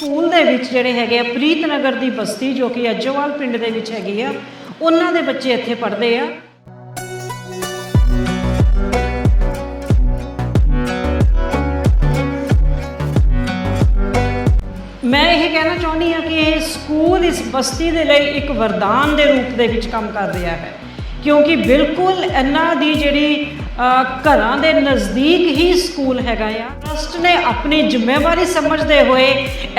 School ਦੇ ਵਿੱਚ ਜਿਹੜੇ ਹੈਗੇ ਆ ਪ੍ਰੀਤ ਨਗਰ ਦੀ ਬਸਤੀ ਜੋ ਕਿ ਅੱਜੋਵਾਲ ਪਿੰਡ ਦੇ ਵਿੱਚ ਹੈਗੀ ਆ, ਉਹਨਾਂ ਦੇ ਬੱਚੇ ਇੱਥੇ ਪੜ੍ਹਦੇ ਆ। ਮੈਂ ਇਹ ਕਹਿਣਾ ਚਾਹੁੰਦੀ ਹਾਂ ਕਿ ਇਹ ਸਕੂਲ ਇਸ ਬਸਤੀ ਦੇ ਲਈ ਇੱਕ ਵਰਦਾਨ ਦੇ ਰੂਪ ਦੇ ਵਿੱਚ ਕੰਮ ਕਰ ਰਿਹਾ ਹੈ। ਕਿਉਂਕਿ ਬਿਲਕੁਲ ਇਹਨਾਂ ਦੀ ਜਿਹੜੀ ਘਰਾਂ ਦੇ ਨਜ਼ਦੀਕ ਹੀ ਸਕੂਲ ਹੈਗਾ ਆ। ਨੇ ਆਪਣੀ ਜ਼ਿੰਮੇਵਾਰੀ ਸਮਝਦੇ ਹੋਏ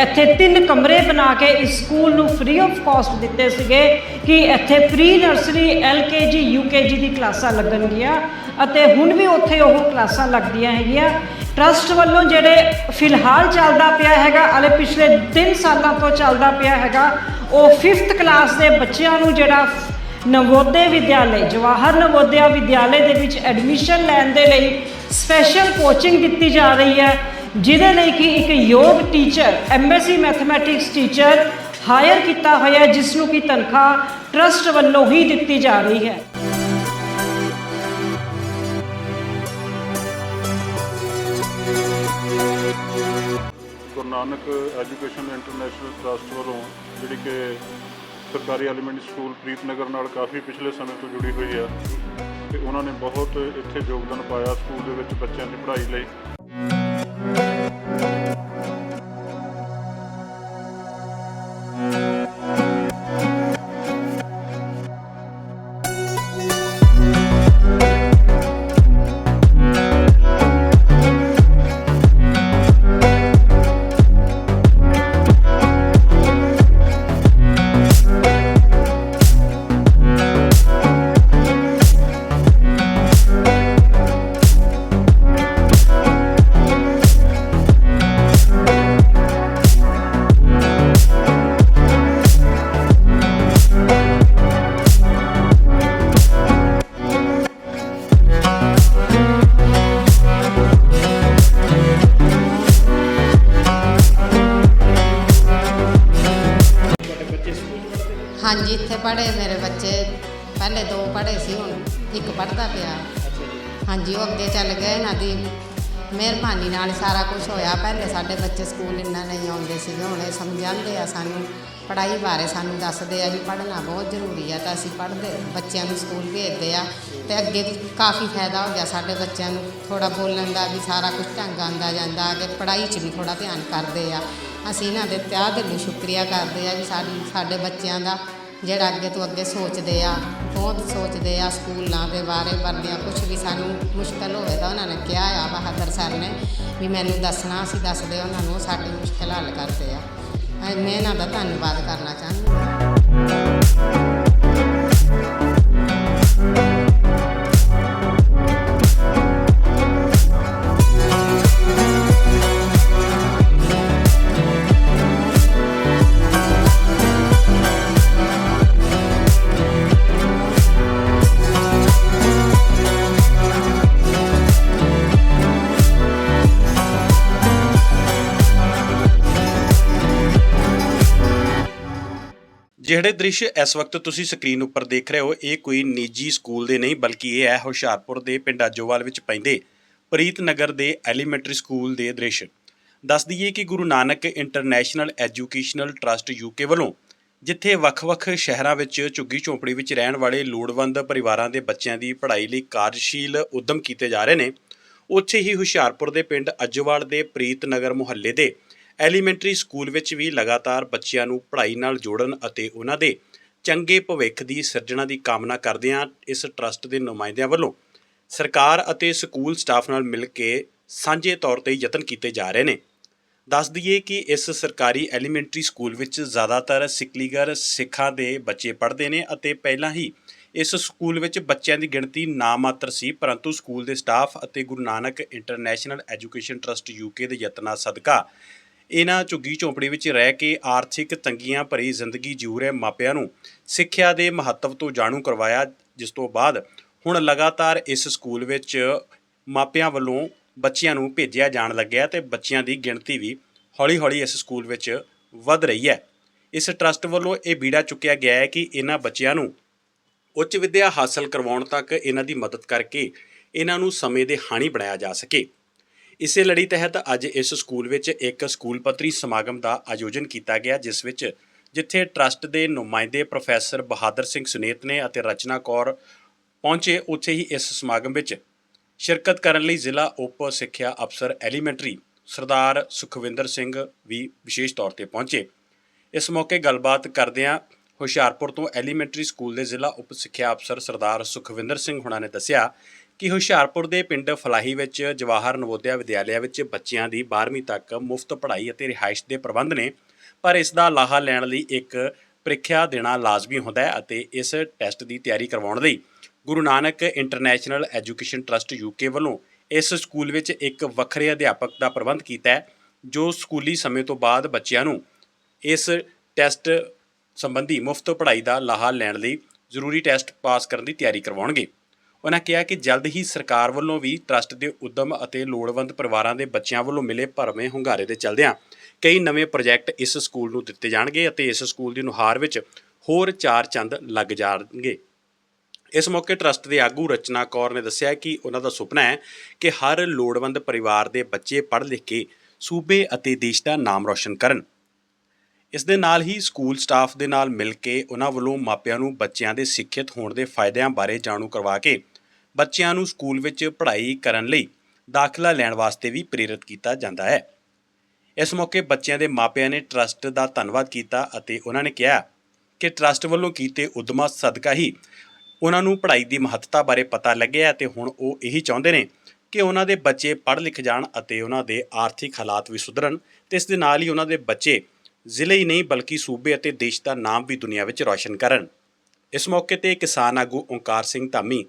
ਇੱਥੇ ਤਿੰਨ ਕਮਰੇ ਬਣਾ ਕੇ ਇਸ ਸਕੂਲ ਨੂੰ ਫ੍ਰੀ ਆਫ ਕਾਸਟ ਦਿੱਤੇ ਸੀਗੇ ਕਿ ਇੱਥੇ ਪ੍ਰੀ ਨਰਸਰੀ ਐਲਕੇਜੀ ਯੂਕੇਜੀ ਦੀ ਕਲਾਸਾਂ ਲੱਗਣਗੀਆਂ ਅਤੇ ਹੁਣ ਵੀ ਉੱਥੇ ਉਹ ਕਲਾਸਾਂ ਲੱਗਦੀਆਂ ਹੈਗੀਆਂ। ਟਰਸਟ ਵੱਲੋਂ ਜਿਹੜੇ ਫਿਲਹਾਲ ਚੱਲਦਾ ਪਿਆ ਹੈਗਾ, ਹਲੇ ਪਿਛਲੇ 3 ਸਾਲਾਂ ਤੋਂ ਚੱਲਦਾ ਪਿਆ ਹੈਗਾ, ਉਹ 5th ਕਲਾਸ ਦੇ ਬੱਚਿਆਂ ਨੂੰ ਜਿਹੜਾ ਨਵੋਦਿਆ ਵਿਦਿਆਲੇ, ਜਵਾਹਰ ਨਵੋਦਿਆ ਵਿਦਿਆਲੇ ਦੇ ਵਿੱਚ ਐਡਮਿਸ਼ਨ ਲੈਣ ਦੇ ਲਈ ਸਪੈਸ਼ਲ ਕੋਚਿੰਗ ਦਿੱਤੀ ਜਾ ਰਹੀ ਹੈ ਜਿਹਦੇ ਲਈ ਕਿ ਇੱਕ ਯੋਗ teacher MSc mathematics teacher hire ਕੀਤਾ ਹੋਇਆ ਹੈ ਜਿਸ ਨੂੰ ਕਿ ਤਨਖਾਹ ਟਰਸਟ ਵੱਲੋਂ ਹੀ ਦਿੱਤੀ ਜਾ ਰਹੀ ਹੈ Guru Nanak Education International Trust ਵੱਲੋਂ ਜਿਹੜੀ ਕਿ ਸਰਕਾਰੀ ਐਲੀਮੈਂਟਰੀ ਸਕੂਲ ਪ੍ਰੀਤਨਗਰ ਨਾਲ ਕਾਫੀ ਪਿਛਲੇ ਸਮੇਂ ਤੋਂ ਜੁੜੀ ਹੋਈ ਹੈ। ਤੇ ਉਹਨਾਂ ਨੇ ਬਹੁਤ ਇੱਥੇ ਯੋਗਦਾਨ ਪਾਇਆ ਸਕੂਲ ਦੇ ਵਿੱਚ ਬੱਚਿਆਂ ਦੀ ਪੜ੍ਹਾਈ ਲਈ। ਚੱਲ ਗਏ ਇਹਨਾਂ ਦੀ ਮਿਹਰਬਾਨੀ ਨਾਲ ਸਾਰਾ ਕੁਝ ਹੋਇਆ। ਪਹਿਲੇ ਸਾਡੇ ਬੱਚੇ ਸਕੂਲ ਇੰਨਾ ਨਹੀਂ ਆਉਂਦੇ ਸੀਗੇ, ਹੁਣ ਇਹ ਸਮਝਾਉਂਦੇ ਆ ਸਾਨੂੰ। ਪੜ੍ਹਾਈ ਬਾਰੇ ਸਾਨੂੰ ਦੱਸਦੇ ਆ ਵੀ ਪੜ੍ਹਨਾ ਬਹੁਤ ਜ਼ਰੂਰੀ ਆ ਤਾਂ ਅਸੀਂ ਪੜ੍ਹਦੇ, ਬੱਚਿਆਂ ਨੂੰ ਸਕੂਲ ਭੇਜਦੇ ਆ। ਤੇ ਅੱਗੇ ਕਾਫੀ ਫਾਇਦਾ ਹੋ ਗਿਆ ਸਾਡੇ ਬੱਚਿਆਂ ਨੂੰ। ਥੋੜਾ ਬੋਲਣ ਦਾ ਵੀ ਸਾਰਾ ਕੁਝ ਢੰਗ ਆਉਂਦਾ ਜਾਂਦਾ ਕਿ ਪੜ੍ਹਾਈ 'ਚ ਵੀ ਥੋੜਾ ਧਿਆਨ ਕਰਦੇ ਆ। ਅਸੀਂ ਇਹਨਾਂ ਦੇ ਤਹਿ ਦਿਲੋਂ ਸ਼ੁਕਰੀਆ ਕਰਦੇ ਆ ਵੀ ਸਾਡੀ, ਸਾਡੇ ਬੱਚਿਆਂ ਦਾ ਜਿਹੜਾ ਅੱਗੇ ਤੋਂ ਅੱਗੇ ਸੋਚਦੇ ਆ, ਬਹੁਤ ਸੋਚਦੇ ਆ ਸਕੂਲਾਂ ਦੇ ਬਾਰੇ ਵਰਦਿਆਂ ਕੁਝ ਵੀ ਸਾਨੂੰ ਮੁਸ਼ਕਲ ਹੋਵੇ ਤਾਂ ਉਹਨਾਂ ਨੇ ਕਿਹਾ ਆ, ਬਹਾਦਰ ਸਰ ਨੇ ਵੀ ਮੈਨੂੰ ਦੱਸਣਾ, ਅਸੀਂ ਦੱਸਦੇ ਉਹਨਾਂ ਨੂੰ ਸਾਡੀ ਮੁਸ਼ਕਲ ਹੱਲ ਕਰਦੇ ਆ। ਮੈਂ ਇਹਨਾਂ ਦਾ ਧੰਨਵਾਦ ਕਰਨਾ ਚਾਹੁੰਦੀ ਹਾਂ ਜਿਹੜੇ ਦ੍ਰਿਸ਼ ਇਸ ਵਕਤ ਤੁਸੀਂ ਸਕਰੀਨ ਉੱਪਰ ਦੇਖ ਰਹੇ ਹੋ, ਇਹ ਕੋਈ ਨਿੱਜੀ ਸਕੂਲ ਦੇ ਨਹੀਂ, ਬਲਕਿ ਇਹ ਹੈ ਹੁਸ਼ਿਆਰਪੁਰ ਦੇ ਪਿੰਡ ਅਜੋਵਾਲ ਵਿੱਚ ਪੈਂਦੇ ਪ੍ਰੀਤ ਨਗਰ ਦੇ ਐਲੀਮੈਂਟਰੀ ਸਕੂਲ ਦੇ ਦ੍ਰਿਸ਼। ਦੱਸ ਦਈਏ ਕਿ Guru Nanak International Educational Trust UK ਵੱਲੋਂ, ਜਿੱਥੇ ਵੱਖ-ਵੱਖ ਸ਼ਹਿਰਾਂ ਵਿੱਚ ਝੁੱਗੀ ਝੌਂਪੜੀ ਵਿੱਚ ਰਹਿਣ ਵਾਲੇ ਲੋੜਵੰਦ ਪਰਿਵਾਰਾਂ ਦੇ ਬੱਚਿਆਂ ਦੀ ਪੜ੍ਹਾਈ ਲਈ ਕਾਰਜਸ਼ੀਲ ਉਦਮ ਕੀਤੇ ਜਾ ਰਹੇ ਨੇ, ਉੱਥੇ ਹੀ ਹੁਸ਼ਿਆਰਪੁਰ ਦੇ ਪਿੰਡ ਅਜਵਾਲ ਦੇ ਪ੍ਰੀਤ ਨਗਰ ਮੁਹੱਲੇ ਦੇ ਐਲੀਮੈਂਟਰੀ ਸਕੂਲ ਵਿੱਚ ਵੀ ਲਗਾਤਾਰ ਬੱਚਿਆਂ ਨੂੰ ਪੜ੍ਹਾਈ ਨਾਲ ਜੋੜਨ ਅਤੇ ਉਹਨਾਂ ਦੇ ਚੰਗੇ ਭਵਿੱਖ ਦੀ ਸਿਰਜਣਾ ਦੀ ਕਾਮਨਾ ਕਰਦਿਆਂ ਇਸ ਟਰਸਟ ਦੇ ਨੁਮਾਇੰਦਿਆਂ ਵੱਲੋਂ ਸਰਕਾਰ ਅਤੇ ਸਕੂਲ ਸਟਾਫ ਨਾਲ ਮਿਲ ਕੇ ਸਾਂਝੇ ਤੌਰ ਤੇ ਯਤਨ ਕੀਤੇ ਜਾ ਰਹੇ ਨੇ। ਦੱਸ ਦਈਏ ਕਿ ਇਸ ਸਰਕਾਰੀ ਐਲੀਮੈਂਟਰੀ ਸਕੂਲ ਵਿੱਚ ਜ਼ਿਆਦਾਤਰ ਸਿਕਲੀਗਰ ਸਿੱਖਾਂ ਦੇ ਬੱਚੇ ਪੜ੍ਹਦੇ ਨੇ ਅਤੇ ਪਹਿਲਾਂ ਹੀ ਇਸ ਸਕੂਲ ਵਿੱਚ ਬੱਚਿਆਂ ਦੀ ਗਿਣਤੀ ਨਾਮਾਤਰ ਸੀ, ਪਰੰਤੂ ਸਕੂਲ ਦੇ ਸਟਾਫ ਅਤੇ Guru Nanak International Education Trust UK ਦੇ ਯਤਨਾਂ ਸਦਕਾ ਇਹਨਾਂ ਝੁੱਗੀ ਝੌਂਪੜੀ ਵਿੱਚ ਰਹਿ ਕੇ ਆਰਥਿਕ ਤੰਗੀਆਂ ਭਰੀ ਜ਼ਿੰਦਗੀ ਜਿਉ ਰਹੇ ਮਾਪਿਆਂ ਨੂੰ ਸਿੱਖਿਆ ਦੇ ਮਹੱਤਵ ਤੋਂ ਜਾਣੂ ਕਰਵਾਇਆ, ਜਿਸ ਤੋਂ ਬਾਅਦ ਹੁਣ ਲਗਾਤਾਰ ਇਸ ਸਕੂਲ ਵਿੱਚ ਮਾਪਿਆਂ ਵੱਲੋਂ ਬੱਚਿਆਂ ਨੂੰ ਭੇਜਿਆ ਜਾਣ ਲੱਗਿਆ ਤੇ ਬੱਚਿਆਂ ਦੀ ਗਿਣਤੀ ਵੀ ਹੌਲੀ-ਹੌਲੀ ਇਸ ਸਕੂਲ ਵਿੱਚ ਵੱਧ ਰਹੀ ਹੈ। ਇਸ ਟਰਸਟ ਵੱਲੋਂ ਇਹ ਬੀੜਾ ਚੁੱਕਿਆ ਗਿਆ ਹੈ ਕਿ ਇਹਨਾਂ ਬੱਚਿਆਂ ਨੂੰ ਉੱਚ ਵਿੱਦਿਆ ਹਾਸਲ ਕਰਵਾਉਣ ਤੱਕ ਇਹਨਾਂ ਦੀ ਮਦਦ ਕਰਕੇ ਇਹਨਾਂ ਨੂੰ ਸਮੇਂ ਦੇ ਹਾਣੀ ਬਣਾਇਆ ਜਾ ਸਕੇ। ਇਸੇ ਲੜੀ ਤਹਿਤ ਅੱਜ ਇਸ ਸਕੂਲ ਵਿੱਚ ਇੱਕ ਸਕੂਲ ਪੱਧਰੀ ਸਮਾਗਮ ਦਾ ਆਯੋਜਨ ਕੀਤਾ ਗਿਆ, ਜਿਸ ਵਿੱਚ ਜਿੱਥੇ ਟਰਸਟ ਦੇ ਨੁਮਾਇੰਦੇ ਪ੍ਰੋਫੈਸਰ ਬਹਾਦਰ ਸਿੰਘ ਸੁਨੇਤ ਨੇ ਅਤੇ ਰਚਨਾ ਕੌਰ ਪਹੁੰਚੇ, ਉੱਥੇ ਹੀ ਇਸ ਸਮਾਗਮ ਵਿੱਚ ਸ਼ਿਰਕਤ ਕਰਨ ਲਈ ਜ਼ਿਲ੍ਹਾ ਉਪ ਸਿੱਖਿਆ ਅਫਸਰ ਐਲੀਮੈਂਟਰੀ ਸਰਦਾਰ ਸੁਖਵਿੰਦਰ ਸਿੰਘ ਵੀ ਵਿਸ਼ੇਸ਼ ਤੌਰ ਤੇ ਪਹੁੰਚੇ। ਇਸ ਮੌਕੇ ਗੱਲਬਾਤ ਕਰਦਿਆਂ ਹੁਸ਼ਿਆਰਪੁਰ ਤੋਂ ਐਲੀਮੈਂਟਰੀ ਸਕੂਲ ਦੇ ਜ਼ਿਲ੍ਹਾ ਉਪ ਸਿੱਖਿਆ ਅਫਸਰ ਸਰਦਾਰ ਸੁਖਵਿੰਦਰ ਸਿੰਘ ਹੁਣਾਂ ਨੇ ਦੱਸਿਆ ਕਿ ਹੁਸ਼ਿਆਰਪੁਰ ਦੇ ਪਿੰਡ ਫਲਾਹੀ ਵਿੱਚ ਜਵਾਹਰ ਨਵੋਦਿਆ ਵਿਦਿਆਲਿਆ ਵਿੱਚ ਬੱਚਿਆਂ ਦੀ 12ਵੀਂ ਤੱਕ ਮੁਫਤ ਪੜ੍ਹਾਈ ਅਤੇ ਰਿਹਾਇਸ਼ ਦੇ ਪ੍ਰਬੰਧ ਨੇ, ਪਰ ਇਸ ਦਾ ਲਾਹਾ ਲੈਣ ਲਈ ਇੱਕ ਪ੍ਰੀਖਿਆ ਦੇਣਾ ਲਾਜ਼ਮੀ ਹੁੰਦਾ ਹੈ ਅਤੇ ਇਸ ਟੈਸਟ ਦੀ ਤਿਆਰੀ ਕਰਵਾਉਣ ਲਈ Guru Nanak International Education Trust UK ਵੱਲੋਂ ਇਸ ਸਕੂਲ ਵਿੱਚ ਇੱਕ ਵੱਖਰੇ ਅਧਿਆਪਕ ਦਾ ਪ੍ਰਬੰਧ ਕੀਤਾ ਹੈ, ਜੋ ਸਕੂਲੀ ਸਮੇਂ ਤੋਂ ਬਾਅਦ ਬੱਚਿਆਂ ਨੂੰ ਇਸ ਟੈਸਟ ਸੰਬੰਧੀ ਮੁਫਤ ਪੜ੍ਹਾਈ ਦਾ ਲਾਹਾ ਲੈਣ ਲਈ ਜ਼ਰੂਰੀ ਟੈਸਟ ਪਾਸ ਕਰਨ ਦੀ ਤਿਆਰੀ ਕਰਵਾਉਣਗੇ। ਉਹਨਾਂ ਕਿਹਾ ਕਿ ਜਲਦ ਹੀ ਸਰਕਾਰ ਵੱਲੋਂ ਵੀ ਟਰਸਟ ਦੇ ਉਦਮ ਅਤੇ ਲੋੜਵੰਦ ਪਰਿਵਾਰਾਂ ਦੇ ਬੱਚਿਆਂ ਵੱਲੋਂ ਮਿਲੇ ਭਰਵੇਂ ਹੁੰਗਾਰੇ ਦੇ ਚਲਦਿਆਂ ਕਈ ਨਵੇਂ ਪ੍ਰੋਜੈਕਟ ਇਸ ਸਕੂਲ ਨੂੰ ਦਿੱਤੇ ਜਾਣਗੇ ਅਤੇ ਇਸ ਸਕੂਲ ਦੀ ਨੁਹਾਰ ਵਿੱਚ ਹੋਰ ਚਾਰ ਚੰਦ ਲੱਗ ਜਾਣਗੇ। ਇਸ ਮੌਕੇ ਟਰਸਟ ਦੇ ਆਗੂ ਰਚਨਾ ਕੌਰ ਨੇ ਦੱਸਿਆ ਕਿ ਉਹਨਾਂ ਦਾ ਸੁਪਨਾ ਹੈ ਕਿ ਹਰ ਲੋੜਵੰਦ ਪਰਿਵਾਰ ਦੇ ਬੱਚੇ ਪੜ੍ਹ ਲਿਖ ਕੇ ਸੂਬੇ ਅਤੇ ਦੇਸ਼ ਦਾ ਨਾਮ ਰੌਸ਼ਨ ਕਰਨ। ਇਸ ਦੇ ਨਾਲ ਹੀ ਸਕੂਲ ਸਟਾਫ ਦੇ ਨਾਲ ਮਿਲ ਕੇ ਉਹਨਾਂ ਵੱਲੋਂ ਮਾਪਿਆਂ ਨੂੰ ਬੱਚਿਆਂ ਦੇ ਸਿੱਖਿਅਤ ਹੋਣ ਦੇ ਫਾਇਦਿਆਂ ਬਾਰੇ ਜਾਣੂ ਕਰਵਾ ਕੇ ਬੱਚਿਆਂ ਨੂੰ ਸਕੂਲ ਵਿੱਚ ਪੜ੍ਹਾਈ ਕਰਨ ਲਈ ਦਾਖਲਾ ਲੈਣ ਵਾਸਤੇ ਵੀ ਪ੍ਰੇਰਿਤ ਕੀਤਾ ਜਾਂਦਾ ਹੈ। ਇਸ ਮੌਕੇ ਬੱਚਿਆਂ ਦੇ ਮਾਪਿਆਂ ਨੇ ਟਰਸਟ ਦਾ ਧੰਨਵਾਦ ਕੀਤਾ ਅਤੇ ਉਹਨਾਂ ਨੇ ਕਿਹਾ ਕਿ ਟਰਸਟ ਵੱਲੋਂ ਕੀਤੇ ਉਦਮਾਂ ਸਦਕਾ ਹੀ ਉਹਨਾਂ ਨੂੰ ਪੜ੍ਹਾਈ ਦੀ ਮਹੱਤਤਾ ਬਾਰੇ ਪਤਾ ਲੱਗਿਆ ਅਤੇ ਹੁਣ ਉਹ ਇਹੀ ਚਾਹੁੰਦੇ ਨੇ ਕਿ ਉਹਨਾਂ ਦੇ ਬੱਚੇ ਪੜ੍ਹ ਲਿਖ ਜਾਣ ਅਤੇ ਉਹਨਾਂ ਦੇ ਆਰਥਿਕ ਹਾਲਾਤ ਵੀ ਸੁਧਰਨ ਤੇ ਇਸ ਦੇ ਨਾਲ ਹੀ ਉਹਨਾਂ ਦੇ ਬੱਚੇ ਜ਼ਿਲ੍ਹੇ ਹੀ ਨਹੀਂ ਬਲਕਿ ਸੂਬੇ ਅਤੇ ਦੇਸ਼ ਦਾ ਨਾਮ ਵੀ ਦੁਨੀਆ ਵਿੱਚ ਰੌਸ਼ਨ ਕਰਨ। ਇਸ ਮੌਕੇ ਤੇ ਕਿਸਾਨ ਆਗੂ ਓਂਕਾਰ ਸਿੰਘ ਧਾਮੀ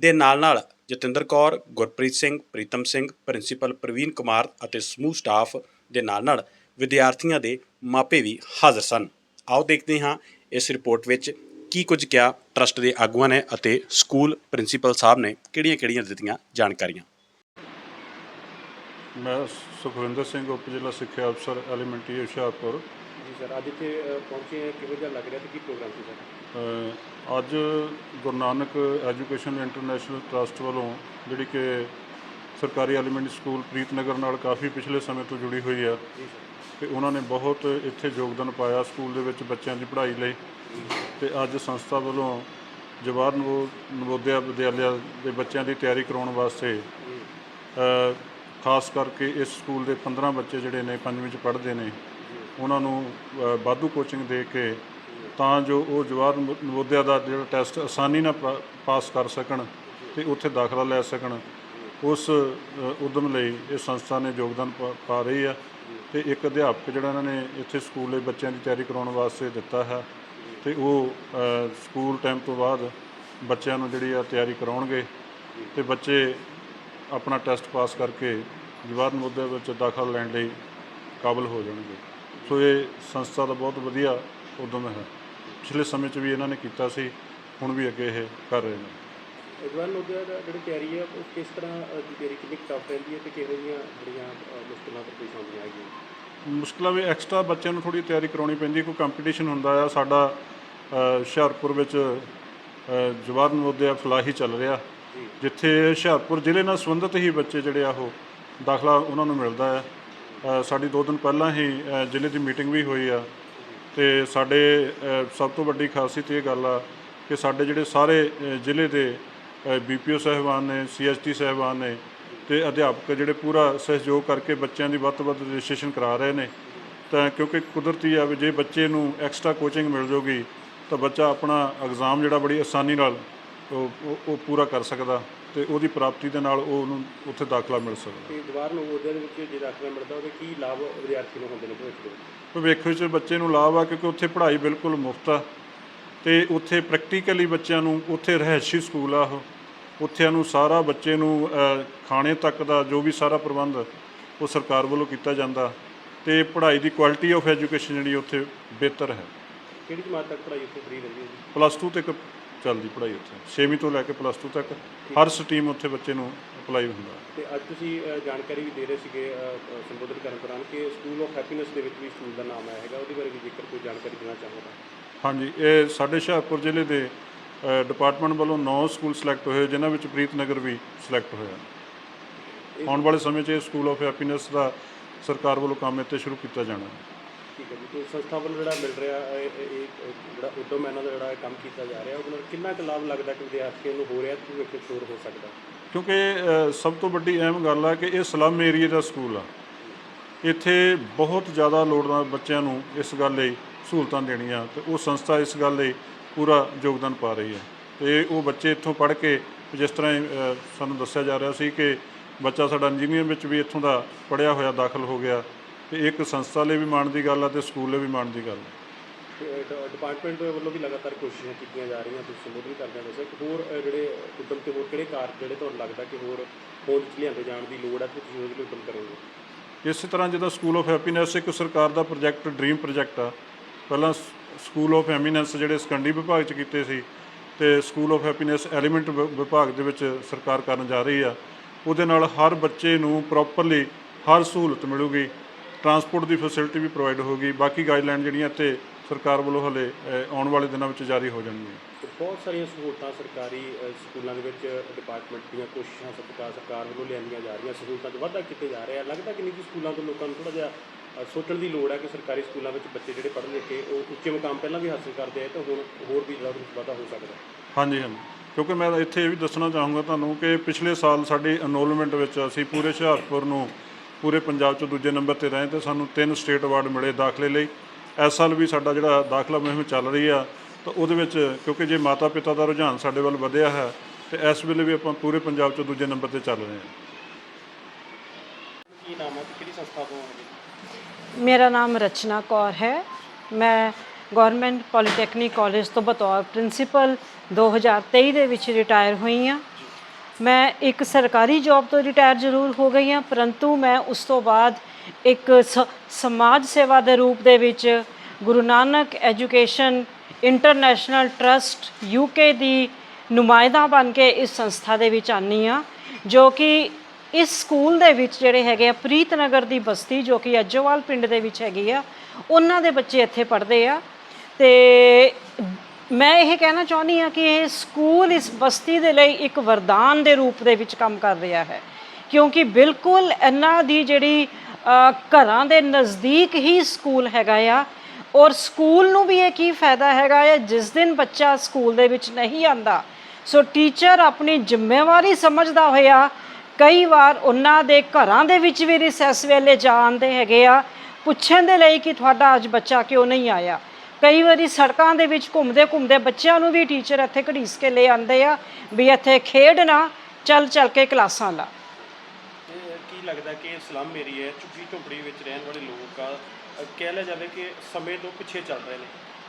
ਦੇ ਨਾਲ ਨਾਲ ਜਤਿੰਦਰ ਕੌਰ, ਗੁਰਪ੍ਰੀਤ ਸਿੰਘ, ਪ੍ਰੀਤਮ ਸਿੰਘ, ਪ੍ਰਿੰਸੀਪਲ ਪ੍ਰਵੀਨ ਕੁਮਾਰ ਅਤੇ ਸਮੂਹ ਸਟਾਫ ਦੇ ਨਾਲ ਨਾਲ ਵਿਦਿਆਰਥੀਆਂ ਦੇ ਮਾਪੇ ਵੀ ਹਾਜ਼ਰ ਸਨ। ਆਓ ਦੇਖਦੇ ਹਾਂ ਇਸ ਰਿਪੋਰਟ ਵਿੱਚ ਕੀ ਕੁਝ ਕਿਹਾ ਟਰਸਟ ਦੇ ਆਗੂਆਂ ਨੇ ਅਤੇ ਸਕੂਲ ਪ੍ਰਿੰਸੀਪਲ ਸਾਹਿਬ ਨੇ ਕਿਹੜੀਆਂ-ਕਿਹੜੀਆਂ ਦਿੱਤੀਆਂ ਜਾਣਕਾਰੀਆਂ। ਮੈਂ ਸੁਖਵਿੰਦਰ ਸਿੰਘ, ਉਪ ਜ਼ਿਲ੍ਹਾ ਸਿੱਖਿਆ ਅਫਸਰ, ਐਲੀਮੈਂਟਰੀ ਹੁਸ਼ਿਆਰਪੁਰ। ਜੀ ਸਰ। ਅੱਜ ਇੱਥੇ ਅ, ਪਹੁੰਚੇ ਹਾਂ ਕਿਹੋ ਜਿਹਾ ਲੱਗ ਰਿਹਾ ਤੇ ਕੀ ਪ੍ਰੋਗਰਾਮ ਸੀ ਸਰ? ਅੱਜ Guru Nanak Education International Trust ਵੱਲੋਂ ਜਿਹੜੀ ਕਿ ਸਰਕਾਰੀ ਐਲੀਮੈਂਟਰੀ ਸਕੂਲ ਪ੍ਰੀਤਨਗਰ ਨਾਲ ਕਾਫੀ ਪਿਛਲੇ ਸਮੇਂ ਤੋਂ ਜੁੜੀ ਹੋਈ ਆ। ਜੀ ਸਰ। ਤੇ ਉਹਨਾਂ ਨੇ ਬਹੁਤ ਇੱਥੇ ਯੋਗਦਾਨ ਪਾਇਆ ਸਕੂਲ ਦੇ ਵਿੱਚ ਬੱਚਿਆਂ ਦੀ ਪੜ੍ਹਾਈ ਲਈ। ਤੇ ਅੱਜ ਸੰਸਥਾ ਵੱਲੋਂ ਜਵਾਹਰ ਨਵੋ ਨਵੋਦਿਆ ਵਿਦਿਆਲਿਆ ਦੇ ਬੱਚਿਆਂ ਦੀ ਤਿਆਰੀ ਕਰਾਉਣ ਵਾਸਤੇ ਖਾਸ ਕਰਕੇ ਇਸ ਸਕੂਲ ਦੇ 15 ਬੱਚੇ ਜਿਹੜੇ ਨੇ ਪੰਜਵੀਂ ਚ ਪੜ੍ਹਦੇ ਨੇ। ਉਹਨਾਂ ਨੂੰ ਅ, ਵਾਧੂ ਕੋਚਿੰਗ ਦੇ ਕੇ ਤਾਂ ਜੋ ਉਹ ਜਵਾਹਰ ਨਵੋ- ਨਵੋਦਿਆ ਦਾ ਜਿਹੜਾ ਟੈਸਟ ਆਸਾਨੀ ਨਾਲ ਪਾ- ਪਾਸ ਕਰ ਸਕਣ ਤੇ ਉੱਥੇ ਦਾਖਲਾ ਲੈ ਸਕਣ ਉਸ ਅ, ਉਦਮ ਲਈ ਇਹ ਸੰਸਥਾ ਨੇ ਯੋਗਦਾਨ ਪਾ- ਪਾ ਰਹੀ ਹੈ ਤੇ ਇੱਕ ਅਧਿਆਪਕ ਜਿਹੜਾ ਇਹਨਾਂ ਨੇ ਇੱਥੇ ਸਕੂਲ ਦੇ ਬੱਚਿਆਂ ਦੀ ਤਿਆਰੀ ਕਰਾਉਣ ਵਾਸਤੇ ਦਿੱਤਾ ਹੈ ਤੇ ਉਹ ਸਕੂਲ ਟਾਈਮ ਤੋਂ ਬਾਅਦ ਬੱਚਿਆਂ ਨੂੰ ਜਿਹੜੀ ਆ ਤਿਆਰੀ ਕਰਾਉਣਗੇ ਤੇ ਬੱਚੇ ਆਪਣਾ ਟੈਸਟ ਪਾਸ ਕਰਕੇ ਜਵਾਹਰ ਨਵੋਦਿਆ ਵਿੱਚ ਦਾਖਲਾ ਲੈਣ ਲਈ ਕਾਬਲ ਹੋ ਜਾਣਗੇ। ਸੋ ਇਹ ਸੰਸਥਾ ਦਾ ਬਹੁਤ ਵਧੀਆ ਉਦਮ ਹੈ। ਪਿਛਲੇ ਸਮੇਂ 'ਚ ਵੀ ਇਹਨਾਂ ਨੇ ਕੀਤਾ ਸੀ ਹੁਣ ਵੀ ਅੱਗੇ ਇਹ ਕਰ ਰਹੇ ਨੇ। ਨੋਦਿਆ ਦਾ ਜਿਹੜੀ ਤਿਆਰੀ ਹੈ ਉਹ ਕਿਸ ਤਰ੍ਹਾਂ ਦੀ ਤਿਆਰੀ ਕਿੰਨੀ ਟਫ ਰਹਿੰਦੀ ਹੈ ਤੇ ਕਿਹੋ ਜਿਹੀਆਂ ਜਿਹੜੀਆਂ ਮੁਸ਼ਕਲਾਂ ਦਰਪੇਸ਼ ਆਉਂਦੀਆਂ ਹੈਗੀਆਂ ਮੁਸ਼ਕਲਾਂ ਵੀ ਐਕਸਟਰਾ ਬੱਚਿਆਂ ਨੂੰ ਥੋੜੀ ਤਿਆਰੀ ਕਰਾਉਣੀ ਪੈਂਦੀ ਕੋਈ ਕੰਪੀਟੀਸ਼ਨ ਹੁੰਦਾ ਆ ਸਾਡਾ ਹੁਸ਼ਿਆਰਪੁਰ ਵਿੱਚ ਜਵਾਹਰ ਨਵੋਦਿਆ ਫਲਾਹੀ ਚੱਲ ਰਿਹਾ। ਜਿੱਥੇ ਹੁਸ਼ਿਆਰਪੁਰ ਜ਼ਿਲ੍ਹੇ ਨਾਲ ਸੰਬੰਧਿਤ ਹੀ ਬੱਚੇ ਜਿਹੜੇ ਆ ਉਹ ਦਾਖਲਾ ਉਹਨਾਂ ਨੂੰ ਮਿਲਦਾ ਹੈ। ਸਾਡੀ ਦੋ ਦਿਨ ਪਹਿਲਾਂ ਹੀ ਜ਼ਿਲ੍ਹੇ ਦੀ ਮੀਟਿੰਗ ਵੀ ਹੋਈ ਆ। ਤੇ ਸਾਡੇ ਸਭ ਤੋਂ ਵੱਡੀ ਖਾਸੀਅਤ ਇਹ ਗੱਲ ਆ ਕਿ ਸਾਡੇ ਜਿਹੜੇ ਸਾਰੇ ਜ਼ਿਲ੍ਹੇ ਦੇ ਬੀਪੀਓ ਸਾਹਿਬਾਨ ਨੇ ਸੀਐਸਟੀ ਸਾਹਿਬਾਨ ਨੇ ਤੇ ਅਧਿਆਪਕ ਜਿਹੜੇ ਪੂਰਾ ਸਹਿਯੋਗ ਕਰਕੇ ਬੱਚਿਆਂ ਦੀ ਵੱਧ ਤੋਂ ਵੱਧ ਰਜਿਸਟ੍ਰੇਸ਼ਨ ਕਰਾ ਰਹੇ ਨੇ, ਤਾਂ ਕਿਉਂਕਿ ਕੁਦਰਤੀ ਆ ਵੀ ਜੇ ਬੱਚੇ ਨੂੰ ਐਕਸਟਰਾ ਕੋਚਿੰਗ ਮਿਲ ਜਾਊਗੀ ਤਾਂ ਬੱਚਾ ਆਪਣਾ ਐਗਜ਼ਾਮ ਜਿਹੜਾ ਬੜੀ ਆਸਾਨੀ ਨਾਲ ਉਹ ਪੂਰਾ ਕਰ ਸਕਦਾ। ਤੇ ਉਹਦੀ ਪ੍ਰਾਪਤੀ ਦੇ ਨਾਲ ਉਹ ਉਹਨੂੰ ਉੱਥੇ ਦਾਖਲਾ ਮਿਲ ਸਕਦਾ। ਤੇ ਜਵਾਰ ਨਵੋਦਿਆ ਦੇ ਵਿੱਚ ਜੇ ਦਾਖਲਾ ਮਿਲਦਾ ਉਹਦੇ ਕੀ ਲਾਭ ਵਿਦਿਆਰਥੀ ਨੂੰ ਹੁੰਦੇ ਨੇ ਭਵਿੱਖ ਦੇ ਵਿੱਚ? ਭਵਿੱਖ ਵਿੱਚ ਬੱਚੇ ਨੂੰ ਲਾਭ ਆ ਕਿਉਂਕਿ ਉੱਥੇ ਪੜ੍ਹਾਈ ਬਿਲਕੁਲ ਮੁਫਤ ਆ। ਤੇ ਉੱਥੇ ਪ੍ਰੈਕਟੀਕਲੀ ਬੱਚਿਆਂ ਨੂੰ ਉੱਥੇ ਰਹਿਸ਼ੀ ਸਕੂਲ ਆ ਉਹ। ਉੱਥੇ ਨੂੰ ਸਾਰਾ ਬੱਚੇ ਨੂੰ ਖਾਣੇ ਤੱਕ ਦਾ ਜੋ ਵੀ ਸਾਰਾ ਪ੍ਰਬੰਧ ਉਹ ਸਰਕਾਰ ਵੱਲੋਂ ਕੀਤਾ ਜਾਂਦਾ। ਤੇ ਪੜ੍ਹਾਈ ਦੀ ਕੁਆਲਿਟੀ ਆਫ ਐਜੂਕੇਸ਼ਨ ਜਿਹੜੀ ਉੱਥੇ ਬਿਹਤਰ ਹੈ। ਕਿਹੜੀ ਜਮਾਤ ਤੱਕ ਪੜ੍ਹਾਈ ਉੱਥੇ ਫ੍ਰੀ ਰਹਿੰਦੀ ਹੈ ਜੀ? ਪਲੱਸ 2 ਤੱਕ ਚੱਲਦੀ ਪੜ੍ਹਾਈ ਉੱਥੇ। 6ਵੀਂ ਤੋਂ ਲੈ ਕੇ ਪਲੱਸ 2 ਤੱਕ ਹਰ ਸਟਰੀਮ ਉੱਥੇ ਬੱਚੇ ਨੂੰ ਅਪਲਾਈ ਹੁੰਦਾ। ਤੇ ਅੱਜ ਤੁਸੀਂ ਅ, ਜਾਣਕਾਰੀ ਵੀ ਦੇ ਰਹੇ ਸੀਗੇ ਅ, ਅ, ਸੰਬੋਧਨ ਕਰਨ ਦੌਰਾਨ ਕਿ ਸਕੂਲ ਆਫ ਹੈਪੀਨੈਸ ਦੇ ਵਿੱਚ ਵੀ ਸਕੂਲ ਦਾ ਨਾਮ ਆਇਆ ਹੈਗਾ। ਉਹਦੇ ਬਾਰੇ ਵੀ ਜੇਕਰ ਕੋਈ ਜਾਣਕਾਰੀ ਦੇਣਾ ਚਾਹੋਗਾ। ਹਾਂਜੀ ਇਹ ਸਾਡੇ ਹੁਸ਼ਿਆਰਪੁਰ ਜ਼ਿਲ੍ਹੇ ਦੇ ਡਿਪਾਰਟਮੈਂਟ ਵੱਲੋਂ 9 ਸਕੂਲ ਸਿਲੈਕਟ ਹੋਏ ਜਿਨ੍ਹਾਂ ਵਿੱਚ ਪ੍ਰੀਤਨਗਰ ਵੀ ਸਿਲੈਕਟ ਹੋਇਆ। ਆਉਣ ਵਾਲੇ ਸਮੇਂ 'ਚ ਇਹ ਸਕੂਲ ਆਫ ਹੈਪੀਨੈਸ ਦਾ ਸਰਕਾਰ ਵੱਲੋਂ ਕੰਮ ਇੱਥੇ ਸ਼ੁਰੂ ਕੀਤਾ ਜਾਣਾ। ਹੈ ਠੀਕ ਹੈ ਜੀ। ਤੇ ਸੰਸਥਾ ਵੱਲੋਂ ਜਿਹੜਾ ਮਿਲ ਰਿਹਾ ਇਹ ਇਹ- ਇਹ ਜਿਹੜਾ ਉਦਮ ਇਹਨਾਂ ਦਾ ਜਿਹੜਾ ਇਹ ਕੰਮ ਕੀਤਾ ਜਾ ਰਿਹਾ ਉਹਦੇ ਨਾਲ ਕਿੰਨਾ ਕੁ ਲਾਭ ਲੱਗਦਾ ਕਿ ਵਿਦਿਆਰਥੀਆਂ ਨੂੰ ਹੋ ਰਿਹਾ ਤੇ ਭਵਿੱਖ 'ਚ ਹੋ ਸਕਦਾ? ਕਿਉਂਕਿ ਅ, ਸਭ ਤੋਂ ਵੱਡੀ ਅਹਿਮ ਗੱਲ ਆ ਕਿ ਇਹ ਸਲਮ ਏਰੀਆ ਦਾ ਸਕੂਲ ਆ। ਇੱਥੇ ਬਹੁਤ ਜ਼ਿਆਦਾ ਲੋੜਵੰਦ ਬੱਚਿਆਂ ਨੂੰ ਇਸ ਗੱਲ ਲਈ ਸਹੂਲਤਾਂ ਦੇਣੀਆਂ ਤੇ ਉਹ ਸੰਸਥਾ ਇਸ ਗੱਲ ਲਈ ਪੂਰਾ ਯੋਗਦਾਨ ਪਾ ਰਹੀ ਹੈ। ਤੇ ਉਹ ਬੱਚੇ ਇੱਥੋਂ ਪੜ੍ਹ ਕੇ ਜਿਸ ਤਰ੍ਹਾਂ ਹੀ, ਅ, ਸਾਨੂੰ ਦੱਸਿਆ ਜਾ ਰਿਹਾ ਸੀ ਕਿ ਬੱਚਾ ਸਾਡਾ ਇੰਜੀਨੀਅਰ ਵਿੱਚ ਵੀ ਇੱਥੋਂ ਦਾ ਪੜ੍ਹਿਆ ਹੋਇਆ ਦਾਖਲ ਹੋ ਗਿਆ। ਤੇ ਇੱਕ ਸੰਸਥਾ ਲਈ ਵੀ ਮਾਣ ਦੀ ਗੱਲ ਆ ਤੇ ਸਕੂਲ ਲਈ ਵੀ ਮਾਣ ਦੀ ਗੱਲ ਡ- ਡਿਪਾਰਟਮੈਂਟ ਦੇ ਵੱਲੋਂ ਵੀ ਲਗਾਤਾਰ ਕੋਸ਼ਿਸ਼ਾਂ ਕੀਤੀਆਂ ਜਾ ਰਹੀਆਂ ਤੁਸੀਂ ਸੰਬੋਧਨ ਕਰਦੇ ਹੋ ਕਿ ਹੋਰ ਜਿਹੜੇ ਉਦਮ ਤੇ ਹੋਰ ਕਿਹੜੇ ਕਾਰਜ ਜਿਹੜੇ ਤੁਹਾਨੂੰ ਲੱਗਦਾ ਕਿ ਹੋਰ 'ਚ ਲਿਆਂਦੇ ਜਾਣ ਦੀ ਲੋੜ ਹੈ ਤੇ ਤੁਸੀਂ ਉਹਦੇ ਲਈ ਉਦਮ ਕਰੋਗੇ? ਇਸੇ ਤਰ੍ਹਾਂ ਜਿਹਦਾ ਸਕੂਲ ਆਫ ਹੈਪੀਨੈਸ ਇੱਕ ਸਰਕਾਰ ਦਾ ਪ੍ਰੋਜੈਕਟ ਡ੍ਰੀਮ ਪ੍ਰੋਜੈਕਟ ਆ। ਪਹਿਲਾਂ ਸਕੂਲ ਆਫ ਹੈਪੀਨੈਸ ਜਿਹੜੇ ਸਕੰਡੀ ਵਿਭਾਗ ਚ ਕੀਤੇ ਸੀ ਤੇ ਸਕੂਲ ਆਫ ਹੈਪੀਨੈਸ ਐਲੀਮੈਂਟ ਵਿ- ਵਿਭਾਗ ਦੇ ਵਿੱਚ ਸਰਕਾਰ ਕਰਨ ਜਾ ਰਹੀ ਆ। ਉਹਦੇ ਨਾਲ ਹਰ ਬੱਚੇ ਨੂੰ ਪ੍ਰੋਪਰਲੀ ਹਰ ਸਹੂਲਤ ਮਿਲੂਗੀ। ਟਰਾਂਸਪੋਰਟ ਦੀ ਫੈਸਿਲਿਟੀ ਵੀ ਪ੍ਰੋਵਾਈਡ ਹੋਊਗੀ ਬਾਕੀ ਗਾਈਡਲਾਈਨ ਜਿਹੜੀਆਂ ਇੱਥੇ ਸਰਕਾਰ ਵੱਲੋਂ ਹਲੇ ਆਉਣ ਵਾਲੇ ਦਿਨਾਂ ਵਿੱਚ ਜਾਰੀ ਹੋ ਜਾਣਗੀਆਂ। ਬਹੁਤ ਸਾਰੀਆਂ ਸਹੂਲਤਾਂ ਸਰਕਾਰੀ ਸਕੂਲਾਂ ਦੇ ਵਿੱਚ ਡਿਪਾਰਟਮੈਂਟ ਦੀਆਂ ਕੋਸ਼ਿਸ਼ਾਂ ਸਰਕਾਰ ਸਰਕਾਰ ਵੱਲੋਂ ਲਿਆਂਦੀਆਂ ਜਾ ਰਹੀਆਂ ਸਹੂਲਤਾਂ 'ਚ ਵਾਧਾ ਕੀਤੇ ਜਾ ਰਿਹਾ ਲੱਗਦਾ ਕਿ ਨਿੱਜੀ ਸਕੂਲਾਂ ਤੋਂ ਲੋਕਾਂ ਨੂੰ ਥੋੜਾ ਜਿਹਾ ਸੋਚਣ ਦੀ ਲੋੜ ਹੈ ਕਿ ਸਰਕਾਰੀ ਸਕੂਲਾਂ ਵਿੱਚ ਬੱਚੇ ਜਿਹੜੇ ਪੜ੍ਹ ਲਿਖ ਕੇ ਉਹ ਉੱਚੇ ਮੁਕਾਮ ਪਹਿਲਾਂ ਵੀ ਹਾਸਲ ਕਰਦੇ ਆ ਤਾਂ ਹੁਣ ਹੋਰ ਵੀ ਵਿੱਚ ਵਾਧਾ ਹੋ ਸਕਦਾ ਹਾਂਜੀ ਹਾਂਜੀ। ਕਿਉਂਕਿ ਮੈਂ ਇੱਥੇ ਇਹ ਵੀ ਦੱਸਣਾ ਚਾਹੂੰਗਾ ਤੁਹਾਨੂੰ ਕਿ ਪਿਛਲੇ ਸਾਲ ਸਾਡੀ ਐਨਰੋਲਮੈਂਟ ਵਿੱਚ ਅਸੀਂ ਪੂਰੇ ਹੁਸ਼ਿਆਰਪੁਰ ਨੂੰ ਪੂਰੇ ਪੰਜਾਬ 'ਚ ਦੂਜੇ ਨੰਬਰ ਤੇ ਰਹੇ ਤੇ ਸਾਨੂੰ ਤਿੰਨ ਸਟੇਟ ਅਵਾਰਡ ਮਿਲੇ ਦਾਖਲੇ ਲਈ। ਇਸ ਸਾਲ ਵੀ ਸਾਡਾ ਜਿਹੜਾ ਦਾਖਲਾ ਮੁਹਿੰਮ ਚੱਲ ਰਹੀ ਆ ਤਾਂ ਉਹਦੇ ਵਿੱਚ ਕਿਉਂਕਿ ਜੇ ਮਾਤਾ ਪਿਤਾ ਦਾ ਰੁਝਾਨ ਸਾਡੇ ਵੱਲ ਵਧਿਆ ਹੈ ਤੇ ਇਸ ਵੇਲੇ ਵੀ ਆਪਾਂ ਪੂਰੇ ਪੰਜਾਬ 'ਚ ਦੂਜੇ ਨੰਬਰ ਤੇ ਚੱਲ ਰਹੇ ਹਾਂ। ਕੀ ਨਾਮ ਹੈ ਕਿਹੜੀ ਸੰਸਥਾ ਤੋਂ ਆਉਂਦੇ ਮੇਰਾ ਨਾਮ ਰਚਨਾ ਕੌਰ ਹੈ। ਮੈਂ ਗਵਰਨਮੈਂਟ ਪੋਲੀਟੈਕਨਿਕ ਕਾਲਜ ਤੋਂ ਬਤੌਰ ਪ੍ਰਿੰਸੀਪਲ 2023 ਦੇ ਵਿੱਚ ਰਿਟਾਇਰ ਹੋਈ ਹਾਂ। ਮੈਂ ਇੱਕ ਸਰਕਾਰੀ ਜੌਬ ਤੋਂ ਰਿਟਾਇਰ ਜ਼ਰੂਰ ਹੋ ਗਈ ਹਾਂ, ਪਰੰਤੂ ਮੈਂ ਉਸ ਤੋਂ ਬਾਅਦ ਇੱਕ ਸ- ਸਮਾਜ ਸੇਵਾ ਦੇ ਰੂਪ ਦੇ ਵਿੱਚ Guru Nanak education international trust UK ਦੀ ਨੁਮਾਇੰਦਾ ਬਣ ਕੇ ਇਸ ਸੰਸਥਾ ਦੇ ਵਿੱਚ ਆਨੀ ਆ ਜੋ ਕਿ ਇਸ ਸਕੂਲ ਦੇ ਵਿੱਚ ਜਿਹੜੇ ਹੈਗੇ ਆ, ਪ੍ਰੀਤ ਨਗਰ ਦੀ ਬਸਤੀ ਜੋ ਕਿ ਅੱਜੋਵਾਲ ਪਿੰਡ ਦੇ ਵਿੱਚ ਹੈਗੀ ਆ, ਉਹਨਾਂ ਦੇ ਬੱਚੇ ਇੱਥੇ ਪੜ੍ਹਦੇ ਆ ਤੇ ਮੈਂ ਇਹ ਕਹਿਣਾ ਚਾਹੁੰਦੀ ਹਾਂ ਕਿ ਇਹ ਸਕੂਲ ਇਸ ਬਸਤੀ ਦੇ ਲਈ ਇੱਕ ਵਰਦਾਨ ਦੇ ਰੂਪ ਦੇ ਵਿੱਚ ਕੰਮ ਕਰ ਰਿਹਾ ਹੈ। ਕਿਉਂਕਿ ਬਿਲਕੁਲ ਇਹਨਾਂ ਦੀ ਜਿਹੜੀ ਘਰਾਂ ਦੇ ਨਜ਼ਦੀਕ ਹੀ ਸਕੂਲ ਹੈਗਾ ਆ ਔਰ ਸਕੂਲ ਨੂੰ ਵੀ ਇਹ ਕੀ ਫਾਇਦਾ ਹੈਗਾ ਆ? ਜਿਸ ਦਿਨ ਬੱਚਾ ਸਕੂਲ ਦੇ ਵਿੱਚ ਨਹੀਂ ਆਂਦਾ, ਸੋ ਟੀਚਰ ਆਪਣੀ ਜ਼ਿੰਮੇਵਾਰੀ ਸਮਝਦਾ ਹੋਇਆ ਕਈ ਵਾਰ ਉਹਨਾਂ ਦੇ ਘਰਾਂ ਦੇ ਵਿੱਚ ਵੀ ਰਿਸੈਸ ਵੇਲੇ ਜਾਂਦੇ ਹੈਗੇ ਆ, ਪੁੱਛਣ ਦੇ ਲਈ ਕਿ ਤੁਹਾਡਾ ਅੱਜ ਬੱਚਾ ਕਿਉਂ ਨਹੀਂ ਆਇਆ? ਕਈ ਵਾਰੀ ਸੜਕਾਂ ਦੇ ਵਿੱਚ ਘੁੰਮਦੇ ਘੁੰਮਦੇ ਬੱਚਿਆਂ ਨੂੰ ਵੀ ਟੀਚਰ ਇੱਥੇ ਘੜੀਸ ਕੇ ਲੈ ਆਉਂਦੇ ਆ ਵੀ ਇੱਥੇ ਖੇਡਣਾ ਚੱਲ ਚੱਲ ਕੇ ਕਲਾਸਾਂ ਲਾ ਤੇ ਕੀ ਲੱਗਦਾ ਕਿ ਸਲਮ ਏਰੀਆ ਝੁੱਗੀ ਝੋਂਪੜੀ ਵਿੱਚ ਰਹਿਣ ਵਾਲੇ ਲੋਕ ਆ ਅ, ਕਹਿ ਲਿਆ ਜਾਵੇ ਕਿ ਸਮੇਂ ਤੋਂ ਪਿੱਛੇ ਚੱਲ ਰਹੇ ਨੇ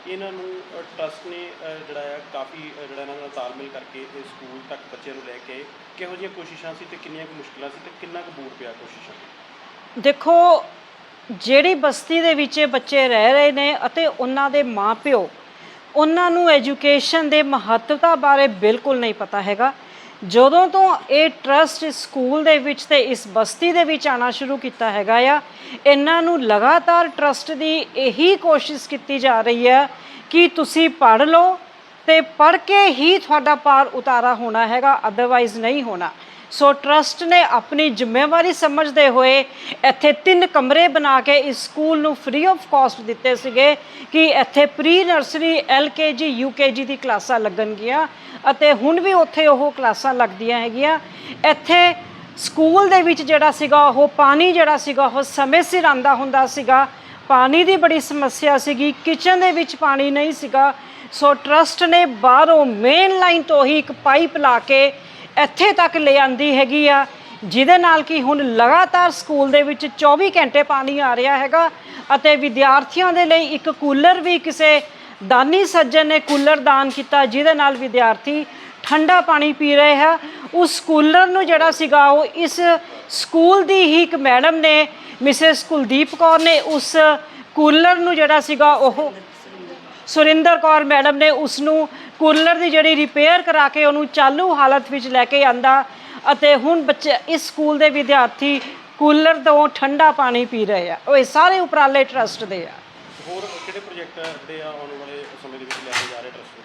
ਇਹਨਾਂ ਨੂੰ ਟਰਸਟ ਨੇ ਅ, ਜਿਹੜਾ ਆ ਕਾਫੀ ਅ, ਜਿਹੜਾ ਇਹਨਾਂ ਨਾਲ ਤਾਲਮੇਲ ਕਰਕੇ ਇਹ ਸਕੂਲ ਤੱਕ ਬੱਚਿਆਂ ਨੂੰ ਲੈ ਕੇ ਕਿਹੋ ਜਿਹੀਆਂ ਕੋਸ਼ਿਸ਼ਾਂ ਸੀ ਤੇ ਕਿੰਨੀਆਂ ਕੁ ਮੁਸ਼ਕਲਾਂ ਸੀ ਤੇ ਕਿੰਨਾ ਕੁ ਬੂਰ ਪਿਆ ਕੋਸ਼ਿਸ਼ਾਂ ਤੇ? ਦੇਖੋ ਜਿਹੜੀ ਬਸਤੀ ਦੇ ਵਿੱਚ ਇਹ ਬੱਚੇ ਰਹਿ ਰਹੇ ਨੇ ਅਤੇ ਉਹਨਾਂ ਦੇ ਮਾਪਿਓ, ਉਹਨਾਂ ਨੂੰ ਐਜੂਕੇਸ਼ਨ ਦੇ ਮਹੱਤਵਤਾ ਬਾਰੇ ਬਿਲਕੁਲ ਨਹੀਂ ਪਤਾ ਹੈਗਾ। ਜਦੋਂ ਤੋਂ ਇਹ ਟਰਸਟ ਸਕੂਲ ਦੇ ਵਿੱਚ ਤੇ ਇਸ ਬਸਤੀ ਦੇ ਵਿੱਚ ਆਣਾ ਸ਼ੁਰੂ ਕੀਤਾ ਹੈਗਾ ਆ, ਇਹਨਾਂ ਨੂੰ ਲਗਾਤਾਰ ਟਰਸਟ ਦੀ ਇਹੀ ਕੋਸ਼ਿਸ਼ ਕੀਤੀ ਜਾ ਰਹੀ ਹੈ ਕਿ ਤੁਸੀਂ ਪੜ੍ਹ ਲਓ ਤੇ ਪੜ੍ਹ ਕੇ ਹੀ ਤੁਹਾਡਾ ਪਾਰ ਉਤਾਰਾ ਹੋਣਾ ਹੈਗਾ ਅਦਰਵਾਈਜ਼ ਨਹੀਂ ਹੋਣਾ। ਸੋ ਟਰਸਟ ਨੇ ਆਪਣੀ ਜ਼ਿੰਮੇਵਾਰੀ ਸਮਝਦੇ ਹੋਏ ਇੱਥੇ ਤਿੰਨ ਕਮਰੇ ਬਣਾ ਕੇ ਇਸ ਸਕੂਲ ਨੂੰ ਫ੍ਰੀ ਆਫ ਕਾਸਟ ਦਿੱਤੇ ਸੀਗੇ ਕਿ ਇੱਥੇ ਪ੍ਰੀ ਨਰਸਰੀ ਐਲਕੇਜੀ ਯੂਕੇਜੀ ਦੀ ਕਲਾਸਾਂ ਲੱਗਣਗੀਆਂ ਅਤੇ ਹੁਣ ਵੀ ਉੱਥੇ ਉਹ ਕਲਾਸਾਂ ਲੱਗਦੀਆਂ ਹੈਗੀਆਂ। ਇੱਥੇ ਸਕੂਲ ਦੇ ਵਿੱਚ ਜਿਹੜਾ ਸੀਗਾ, ਉਹ ਪਾਣੀ ਜਿਹੜਾ ਸੀਗਾ, ਉਹ ਸਮੇਂ ਸਿਰ ਆਂਦਾ ਹੁੰਦਾ ਸੀਗਾ। ਪਾਣੀ ਦੀ ਬੜੀ ਸਮੱਸਿਆ ਸੀਗੀ ਕਿਚਨ ਦੇ ਵਿੱਚ ਪਾਣੀ ਨਹੀਂ ਸੀਗਾ। ਸੋ ਟਰਸਟ ਨੇ ਬਾਹਰੋਂ ਮੇਨ ਲਾਈਨ ਤੋਂ ਹੀ ਇੱਕ ਪਾਈਪ ਲਾ ਕੇ ਇੱਥੇ ਤੱਕ ਲੈ ਆਂਦੀ ਹੈਗੀ ਆ, ਜਿਹਦੇ ਨਾਲ ਕਿ ਹੁਣ ਲਗਾਤਾਰ ਸਕੂਲ ਦੇ ਵਿੱਚ 24 ਘੰਟੇ ਪਾਣੀ ਆ ਰਿਹਾ ਹੈਗਾ ਅਤੇ ਵਿਦਿਆਰਥੀਆਂ ਦੇ ਲਈ ਇੱਕ ਕੂਲਰ ਵੀ ਕਿਸੇ ਦਾਨੀ ਸੱਜਣ ਨੇ ਕੂਲਰ ਦਾਨ ਕੀਤਾ, ਜਿਹਦੇ ਨਾਲ ਵਿਦਿਆਰਥੀ ਠੰਡਾ ਪਾਣੀ ਪੀ ਰਹੇ ਹੈ ਉਸ ਕੂਲਰ ਨੂੰ ਜਿਹੜਾ ਸੀਗਾ ਉਹ ਇਸ ਸਕੂਲ ਦੀ ਹੀ ਇੱਕ ਮੈਡਮ ਨੇ, ਮਿਸਿਸ ਕੁਲਦੀਪ ਕੌਰ ਨੇ ਉਸ ਕੂਲਰ ਨੂੰ ਜਿਹੜਾ ਸੀਗਾ ਉਹ ਸੁਰਿੰਦਰ ਕੌਰ ਮੈਡਮ ਨੇ ਉਸ ਨੂੰ ਕੂਲਰ ਦੀ ਜਿਹੜੀ ਰਿਪੇਅਰ ਕਰਾ ਕੇ ਉਹਨੂੰ ਚਾਲੂ ਹਾਲਤ ਵਿੱਚ ਲੈ ਕੇ ਆਂਦਾ ਅਤੇ ਹੁਣ ਬੱਚੇ ਇਸ ਸਕੂਲ ਦੇ ਵਿਦਿਆਰਥੀ ਕੂਲਰ ਤੋਂ ਠੰਡਾ ਪਾਣੀ ਪੀ ਰਹੇ ਆ। ਉਹ ਇਹ ਸਾਰੇ ਉਪਰਾਲੇ ਟਰਸਟ ਦੇ ਆ। ਹੋਰ ਕਿਹੜੇ ਪ੍ਰੋਜੈਕਟ ਜਿਹੜੇ ਆ ਆਉਣ ਵਾਲੇ ਸਮੇਂ ਦੇ ਵਿੱਚ ਲਿਆਏ ਜਾ ਰਹੇ ਟਰਸਟ ਦੇ?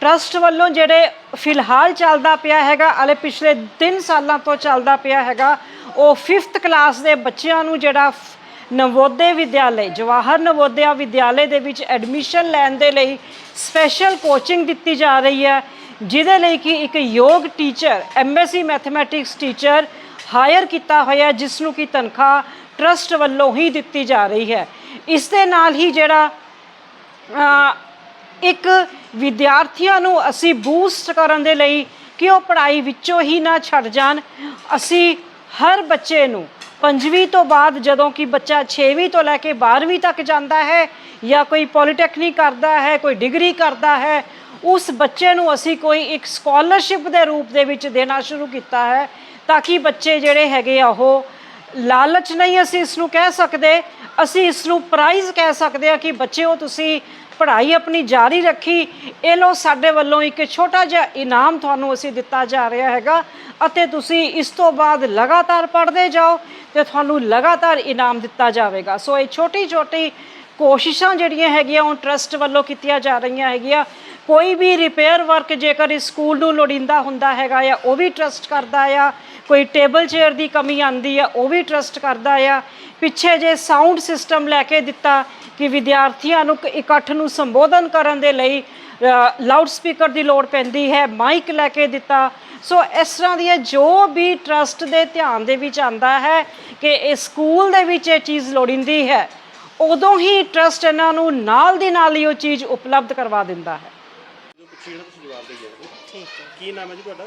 ਟਰਸਟ ਵੱਲੋਂ ਜਿਹੜੇ ਫਿਲਹਾਲ ਚੱਲਦਾ ਪਿਆ ਹੈਗਾ ਅਲੇ ਪਿਛਲੇ 3 ਸਾਲਾਂ ਤੋਂ ਚੱਲਦਾ ਪਿਆ ਹੈਗਾ ਉਹ 5th ਕਲਾਸ ਦੇ ਬੱਚਿਆਂ ਨੂੰ ਜਿਹੜਾ ਨਵੋਦਿਆ ਵਿਦਿਆਲੇ, ਜਵਾਹਰ ਨਵੋਦਿਆ ਵਿਦਿਆਲੇ ਦੇ ਵਿੱਚ ਐਡਮਿਸ਼ਨ ਲੈਣ ਦੇ ਲਈ ਸਪੈਸ਼ਲ ਕੋਚਿੰਗ ਦਿੱਤੀ ਜਾ ਰਹੀ ਹੈ, ਜਿਹਦੇ ਲਈ ਕਿ ਇੱਕ ਯੋਗ teacher MSc mathematics teacher hire ਕੀਤਾ ਹੋਇਆ ਜਿਸ ਨੂੰ ਕਿ ਤਨਖਾਹ ਟਰਸਟ ਵੱਲੋਂ ਹੀ ਦਿੱਤੀ ਜਾ ਰਹੀ ਹੈ। ਇਸ ਦੇ ਨਾਲ ਹੀ ਜਿਹੜਾ ਇੱਕ ਵਿਦਿਆਰਥੀਆਂ ਨੂੰ ਅਸੀਂ ਬੂਸਟ ਕਰਨ ਦੇ ਲਈ ਕਿ ਉਹ ਪੜ੍ਹਾਈ ਵਿੱਚੋਂ ਹੀ ਨਾ ਛੱਡ ਜਾਣ, ਅਸੀਂ ਹਰ ਬੱਚੇ ਨੂੰ ਪੰਜਵੀਂ ਤੋਂ ਬਾਅਦ ਜਦੋਂ ਕਿ ਬੱਚਾ 6ਵੀਂ ਤੋਂ ਲੈ ਕੇ 12ਵੀਂ ਤੱਕ ਜਾਂਦਾ ਹੈ ਜਾਂ ਕੋਈ ਪੋਲੀਟੈਕਨਿਕ ਕਰਦਾ ਹੈ, ਕੋਈ ਡਿਗਰੀ ਕਰਦਾ ਹੈ, ਉਸ ਬੱਚੇ ਨੂੰ ਅਸੀਂ ਕੋਈ ਇੱਕ ਸਕਾਲਰਸ਼ਿਪ ਦੇ ਰੂਪ ਦੇ ਵਿੱਚ ਦੇਣਾ ਸ਼ੁਰੂ ਕੀਤਾ ਹੈ ਤਾਂ ਕਿ ਬੱਚੇ ਜਿਹੜੇ ਹੈਗੇ ਆ ਉਹ ਲਾਲਚ ਨਹੀਂ ਅਸੀਂ ਇਸ ਨੂੰ ਕਹਿ ਸਕਦੇ। ਅਸੀਂ ਇਸ ਨੂੰ ਪ੍ਰਾਈਜ਼ ਕਹਿ ਸਕਦੇ ਹਾਂ ਕਿ ਬੱਚਿਓ ਤੁਸੀਂ ਪੜ੍ਹਾਈ ਆਪਣੀ ਜਾਰੀ ਰੱਖੀ। ਇਹ ਲੋ ਸਾਡੇ ਵੱਲੋਂ ਇੱਕ ਛੋਟਾ ਜਿਹਾ ਇਨਾਮ ਤੁਹਾਨੂੰ ਅਸੀਂ ਦਿੱਤਾ ਜਾ ਰਿਹਾ ਹੈਗਾ ਅਤੇ ਤੁਸੀਂ ਇਸ ਤੋਂ ਬਾਅਦ ਲਗਾਤਾਰ ਪੜ੍ਹਦੇ ਜਾਓ। ਤੇ ਤੁਹਾਨੂੰ ਲਗਾਤਾਰ ਇਨਾਮ ਦਿੱਤਾ ਜਾਵੇਗਾ। ਸੋ ਇਹ ਛੋਟੀ ਛੋਟੀ ਕੋਸ਼ਿਸ਼ਾਂ ਜਿਹੜੀਆਂ ਹੈਗੀਆਂ, ਉਹ ਟਰਸਟ ਵੱਲੋਂ ਕੀਤੀਆਂ ਜਾ ਰਹੀਆਂ ਹੈਗੀਆਂ। ਕੋਈ ਵੀ ਰਿਪੇਅਰ ਵਰਕ ਜੇਕਰ ਇਸ ਸਕੂਲ ਨੂੰ ਲੋੜੀਂਦਾ ਹੁੰਦਾ ਹੈਗਾ ਆ, ਉਹ ਵੀ ਟਰਸਟ ਕਰਦਾ ਆ। ਕੋਈ ਟੇਬਲ ਚੇਅਰ ਦੀ ਕਮੀ ਆਂਦੀ ਆ, ਉਹ ਵੀ ਟਰਸਟ ਕਰਦਾ ਆ। ਪਿੱਛੇ ਜੇ ਸਾਊਂਡ ਸਿਸਟਮ ਲੈ ਕੇ ਦਿੱਤਾ ਕਿ ਵਿਦਿਆਰਥੀਆਂ ਨੂੰ ਇਕੱਠ ਨੂੰ ਸੰਬੋਧਨ ਕਰਨ ਦੇ ਲਈ ਲਾਊਡ ਸਪੀਕਰ ਦੀ ਲੋੜ ਪੈਂਦੀ ਹੈ ਮਾਈਕ ਲੈ ਕੇ ਦਿੱਤਾ। ਸੋ ਇਸ ਤਰ੍ਹਾਂ ਦੀਆਂ ਜੋ ਵੀ ਟਰਸਟ ਦੇ ਧਿਆਨ ਦੇ ਵਿੱਚ ਆਂਦਾ ਹੈ ਕਿ ਇਹ ਸਕੂਲ ਦੇ ਵਿੱਚ ਇਹ ਚੀਜ਼ ਲੋੜੀਂਦੀ ਹੈ ਉਦੋਂ ਹੀ ਟਰਸਟ ਇਹਨਾਂ ਨੂੰ ਨਾਲ ਦੀ ਨਾਲ ਹੀ ਉਹ ਚੀਜ਼ ਉਪਲਬਧ ਕਰਵਾ ਦਿੰਦਾ ਹੈ। ਜੋ ਪੁੱਛੀ ਜਿਹੜਾ ਤੁਸੀਂ ਜਵਾਬ ਦੇ ਜਾਓਗੇ ਠੀਕ ਹੈ ਕੀ ਨਾਮ ਹੈ ਜੀ ਤੁਹਾਡਾ?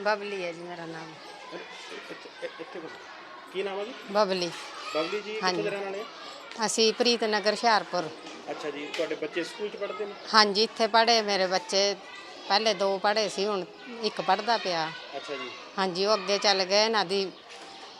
ਬਬਲੀ ਹੈ ਜੀ ਮੇਰਾ ਨਾਮ। ਇੱਥੇ ਇੱਥੇ ਬੋਲੋ। ਕੀ ਨਾਮ ਹੈ ਜੀ? ਬਬਲੀ। ਬਬਲੀ ਜੀ ਕਿੱਥੋਂ ਦੇ ਰਹਿਣ ਵਾਲੇ ਆ ਅਸੀਂ ਪ੍ਰੀਤ ਨਗਰ ਹੁਸ਼ਿਆਰਪੁਰ। ਅੱਛਾ ਜੀ ਤੁਹਾਡੇ ਬੱਚੇ ਸਕੂਲ 'ਚ ਪੜ੍ਹਦੇ ਨੇ? ਹਾਂਜੀ ਇੱਥੇ ਪੜ੍ਹੇ ਮੇਰੇ ਬੱਚੇ ਪਹਿਲੇ ਦੋ ਪੜ੍ਹੇ ਸੀ ਹੁਣ ਇੱਕ ਪੜ੍ਹਦਾ ਪਿਆ। ਅੱਛਾ ਜੀ। ਹਾਂਜੀ ਉਹ ਅੱਗੇ ਚੱਲ ਗਏ ਇਹਨਾਂ ਦੀ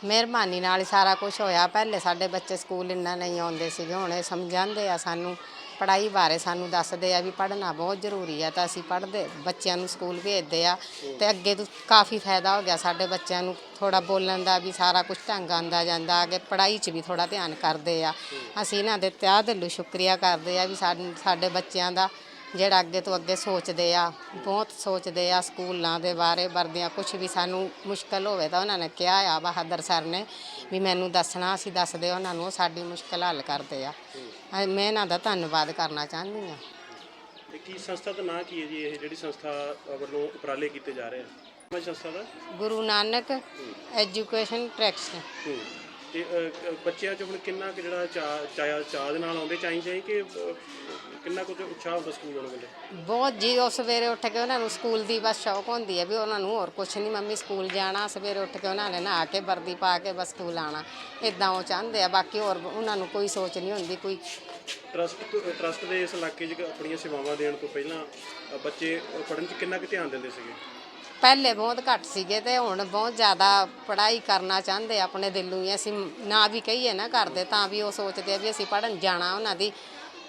ਮਿਹਰਬਾਨੀ ਨਾਲ ਹੀ ਸਾਰਾ ਕੁਝ ਹੋਇਆ। ਪਹਿਲੇ ਸਾਡੇ ਬੱਚੇ ਸਕੂਲ ਇੰਨਾ ਨਹੀਂ ਆਉਂਦੇ ਸੀਗੇ ਹੁਣ ਇਹ ਸਮਝਾਉਂਦੇ ਆ ਸਾਨੂੰ। ਪੜ੍ਹਾਈ ਬਾਰੇ ਸਾਨੂੰ ਦੱਸਦੇ ਆ ਵੀ ਪੜ੍ਹਨਾ ਬਹੁਤ ਜ਼ਰੂਰੀ ਆ ਤਾਂ ਅਸੀਂ ਪੜ੍ਹਦੇ ਬੱਚਿਆਂ ਨੂੰ ਸਕੂਲ ਭੇਜਦੇ ਆ। ਤੇ ਅੱਗੇ ਤੋਂ ਕਾਫੀ ਫਾਇਦਾ ਹੋ ਗਿਆ ਸਾਡੇ ਬੱਚਿਆਂ ਨੂੰ ਥੋੜਾ ਬੋਲਣ ਦਾ ਵੀ ਸਾਰਾ ਕੁਝ ਢੰਗ ਆਂਦਾ ਜਾਂਦਾ ਅੱਗੇ ਪੜ੍ਹਾਈ 'ਚ ਵੀ ਥੋੜਾ ਧਿਆਨ ਕਰਦੇ ਆ। ਅਸੀਂ ਇਹਨਾਂ ਦੇ ਤਿਆਹ ਦਿਲੋਂ ਸ਼ੁਕਰੀਆ ਕਰਦੇ ਆ ਵੀ ਸਾਡੇ ਬੱਚਿਆਂ ਦਾ ਜਿਹੜਾ ਅੱਗੇ ਤੋਂ ਅੱਗੇ ਸੋਚਦੇ ਆ ਬਹੁਤ ਸੋਚਦੇ ਆ ਸਕੂਲਾਂ ਦੇ ਬਾਰੇ ਵਰਦੀਆਂ ਕੁਝ ਵੀ ਸਾਨੂੰ ਮੁਸ਼ਕਲ ਹੋਵੇ ਤਾਂ ਉਹਨਾਂ ਨੇ ਕਿਹਾ ਆ ਬਹਾਦਰ ਸਰ ਨੇ ਵੀ ਮੈਨੂੰ ਦੱਸਣਾ ਅਸੀਂ ਦੱਸਦੇ ਉਹਨਾਂ ਨੂੰ ਉਹ ਸਾਡੀ ਮੁਸ਼ਕਲ ਹੱਲ ਕਰਦੇ ਆ। ਮੈਂ ਇਹਨਾਂ ਦਾ ਧੰਨਵਾਦ ਕਰਨਾ ਚਾਹੁੰਦੀ ਆ। ਕੀ ਸੰਸਥਾ ਦਾ ਨਾਂ ਕੀ ਹੈ ਜੀ? ਇਹ ਜਿਹੜੀ ਸੰਸਥਾ ਵੱਲੋਂ ਉਪਰਾਲੇ ਕੀਤੇ ਜਾ ਰਹੇ ਆ? ਮੈਂ ਸੰਸਥਾ ਦਾ? ਗੁਰੂ ਨਾਨਕ ਐਜੂਕੇਸ਼ਨ ਟਰੈਕਸ ਤੇ ਅ, ਬੱਚਿਆਂ 'ਚ ਹੁਣ ਕਿੰਨਾ ਕੁ ਜਿਹੜਾ ਚਾਅ ਚਾਅ ਚਾਅ ਦੇ ਨਾਲ ਆਉਂਦੇ ਚਾਹੀਂ ਚਾਹੀਂ ਕਿ ਅ, ਕਿੰਨਾ ਕੁ ਉਤਸ਼ਾਹ ਹੁੰਦਾ ਸਕੂਲ ਆਉਣ ਵੇਲੇ ਬਹੁਤ ਜੀ ਉਹ ਸਵੇਰੇ ਉੱਠ ਕੇ ਉਹਨਾਂ ਨੂੰ ਸਕੂਲ ਦੀ ਬਸ ਸ਼ੌਕ ਹੁੰਦੀ ਹੈ ਵੀ ਉਹਨਾਂ ਨੂੰ ਹੋਰ ਕੁਝ ਨਹੀਂ ਮੰਮੀ ਸਕੂਲ ਜਾਣਾ ਸਵੇਰੇ ਉੱਠ ਕੇ ਉਹਨਾਂ ਨੇ ਨਹਾ ਕੇ ਵਰਦੀ ਪਾ ਕੇ ਬਸ ਸਕੂਲ ਆਣਾ ਇਦਾਂ ਉਹ ਚਾਹੁੰਦੇ ਆ ਬਾਕੀ ਹੋਰ ਉਹਨਾਂ ਨੂੰ ਕੋਈ ਸੋਚ ਨਹੀਂ ਹੁੰਦੀ ਕੋਈ ਟਰਸਟ ਟਰਸਟ ਦੇ ਇਸ ਇਲਾਕੇ 'ਚ ਆਪਣੀਆਂ ਸੇਵਾਵਾਂ ਦੇਣ ਤੋਂ ਪਹਿਲਾਂ ਅ, ਬੱਚੇ ਪੜ੍ਹਨ 'ਚ ਕਿੰਨਾ ਕੁ ਧਿਆਨ ਦਿੰਦੇ ਸੀਗੇ? ਪਹਿਲੇ ਬਹੁਤ ਘੱਟ ਸੀਗੇ ਤੇ ਹੁਣ ਬਹੁਤ ਜ਼ਿਆਦਾ ਪੜ੍ਹਾਈ ਕਰਨਾ ਚਾਹੁੰਦੇ ਆ ਆਪਣੇ ਦਿਲੋਂ ਹੀ ਅਸੀਂ ਨਾ ਵੀ ਕਹੀਏ ਨਾ ਕਰਦੇ ਤਾਂ ਵੀ ਉਹ ਸੋਚਦੇ ਆ ਵੀ ਅਸੀਂ ਪੜ੍ਹਨ ਜਾਣਾ ਉਹਨਾਂ ਦੀ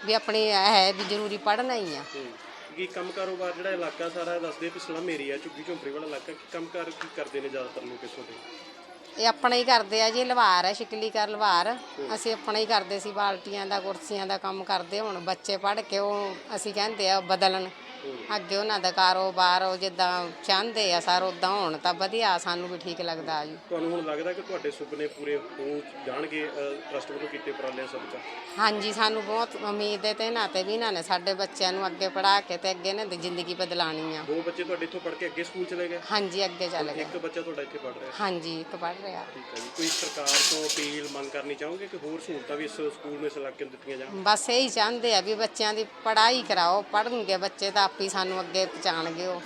ਵੀ ਆਪਣੀ ਇਹ ਹੈ ਵੀ ਜ਼ਰੂਰੀ ਪੜ੍ਹਨਾ ਹੀ ਆ। ਹੂੰ। ਕੀ ਕੰਮ ਕਾਰੋਬਾਰ ਜਿਹੜਾ ਇਲਾਕਾ ਸਾਰਾ ਦੱਸਦੇ ਵੀ ਸਲਮ ਏਰੀਆ ਝੁੱਗੀ ਝੌਂਪੜੀ ਵਾਲਾ ਇਲਾਕਾ ਕੀ ਕੰਮ ਕਾਰ ਕੀ ਕਰਦੇ ਨੇ ਜ਼ਿਆਦਾਤਰ ਲੋਕ ਇੱਥੋਂ ਦੇ ਇਹ ਆਪਣਾ ਹੀ ਕਰਦੇ ਆ ਜੀ ਲਵਾਰ ਹੈ ਸ਼ਿਕਲੀ ਕਰ ਲਵਾਰ ਅਸੀਂ ਆਪਣਾ ਹੀ ਕਰਦੇ ਸੀ ਬਾਲਟੀਆਂ ਦਾ ਕੁਰਸੀਆਂ ਦਾ ਕੰਮ ਕਰਦੇ ਹੁਣ ਬੱਚੇ ਪੜ੍ਹ ਕੇ ਉਹ ਅਸੀਂ ਕਹਿੰਦੇ ਆ ਬਦਲਣ। ਅੱਗੇ ਉਹਨਾਂ ਦਾ ਕਾਰੋਬਾਰ ਉਹ ਜਿੱਦਾਂ ਚਾਹੁੰਦੇ ਆ ਸਰ ਉਦਾਂ ਹੋਣ ਤਾਂ ਵਧੀਆ ਸਾਨੂੰ ਵੀ ਠੀਕ ਲੱਗਦਾ ਜੀ। ਤੁਹਾਨੂੰ ਹੁਣ ਲੱਗਦਾ ਕਿ ਤੁਹਾਡੇ ਸੁਪਨੇ ਪੂਰੇ ਹੋ ਜਾਣਗੇ ਟਰਸਟ ਵੱਲੋਂ ਕੀਤੇ ਉਪਰਾਲੇ ਸਦਕਾ ਹਾਂਜੀ ਸਾਨੂੰ ਬਹੁਤ ਉਮੀਦ ਹੈ ਤੇ ਇਹਨਾਂ ਤੇ ਵੀ ਇਹਨਾਂ ਨੇ ਸਾਡੇ ਬੱਚਿਆਂ ਨੂੰ ਅੱਗੇ ਪੜ੍ਹਾ ਕੇ ਤੇ ਅੱਗੇ ਇਹਨਾਂ ਦੀ ਜ਼ਿੰਦਗੀ ਬਦਲਾਣੀ ਆ। ਦੋ ਬੱਚੇ ਤੁਹਾਡੇ ਇੱਥੋਂ ਪੜ੍ਹ ਕੇ ਅੱਗੇ ਸਕੂਲ ਚਲੇ ਗਏ? ਹਾਂਜੀ ਅੱਗੇ ਚੱਲ ਗਏ। ਇੱਕ ਬੱਚਾ ਤੁਹਾਡਾ ਇੱਥੇ ਪੜ੍ਹ ਰਿਹਾ। ਹਾਂਜੀ ਇੱਕ ਪੜ੍ਹ ਰਿਹਾ। ਠੀਕ ਹੈ ਜੀ। ਕੋਈ ਸਰਕਾਰ ਤੋਂ ਅਪੀਲ ਮੰਗ ਕਰਨੀ ਚਾਹੋਗੇ ਕਿ ਹੋਰ ਸਹੂਲਤਾਂ ਵੀ ਇਸ ਸਕੂਲ ਇਸ ਇਲਾਕੇ ਨੂੰ ਦਿੱਤੀਆਂ ਜਾਣ? ਬਸ ਇਹੀ ਚਾਹੁੰਦੇ ਆ ਵੀ ਬੱਚਿਆਂ ਦੀ ਪੜ੍ਹਾਈ ਕਰਾਓ ਪੜ੍ਹਨਗੇ ਬੱਚੇ ਤਾਂ ਆਪੇ ਸਾਨੂੰ ਅੱਗੇ ਪਹੁੰਚਾਣਗੇ ਉਹ।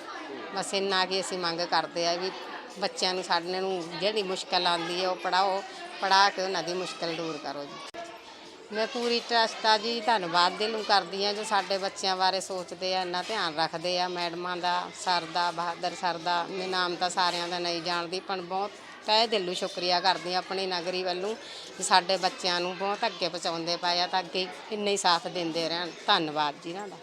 ਬਸ ਇੰਨਾ ਕੀ ਅਸੀਂ ਮੰਗ ਕਰਦੇ ਆ ਵੀ ਬੱਚਿਆਂ ਨੂੰ ਸਾਡੇ ਨੂੰ ਜਿਹੜੀ ਮੁਸ਼ਕਲ ਆਉਂਦੀ ਹੈ ਉਹ ਪੜਾਓ ਪੜਾ ਕੇ ਉਹਨਾਂ ਦੀ ਮੁਸ਼ਕਲ ਦੂਰ ਕਰੋ ਜੀ। ਮੈਂ ਪੂਰੀ ਟਰਸਟ ਆ ਜੀ, ਧੰਨਵਾਦ ਦਿਲੋਂ ਕਰਦੀ ਆ ਜੋ ਸਾਡੇ ਬੱਚਿਆਂ ਬਾਰੇ ਸੋਚਦੇ ਆ, ਇੰਨਾ ਧਿਆਨ ਰੱਖਦੇ ਆ। ਮੈਡਮਾਂ ਦਾ, ਸਰ ਦਾ, ਬਹਾਦਰ ਸਰ ਦਾ, ਮੈਂ ਨਾਮ ਤਾਂ ਸਾਰਿਆਂ ਦਾ ਨਹੀਂ ਜਾਣਦੀ, ਪਰ ਬਹੁਤ ਤਹਿ ਦਿਲੋਂ ਸ਼ੁਕਰੀਆ ਕਰਦੀ ਹਾਂ ਆਪਣੀ ਨਗਰੀ ਵੱਲੋਂ ਕਿ ਸਾਡੇ ਬੱਚਿਆਂ ਨੂੰ ਬਹੁਤ ਅੱਗੇ ਪਹੁੰਚਾਉਂਦੇ ਪਏ ਆ ਤਾਂ ਅੱਗੇ ਇੰਨੇ ਹੀ ਸਾਥ ਦਿੰਦੇ ਰਹਿਣ। ਧੰਨਵਾਦ ਜੀ ਇਹਨਾਂ ਦਾ।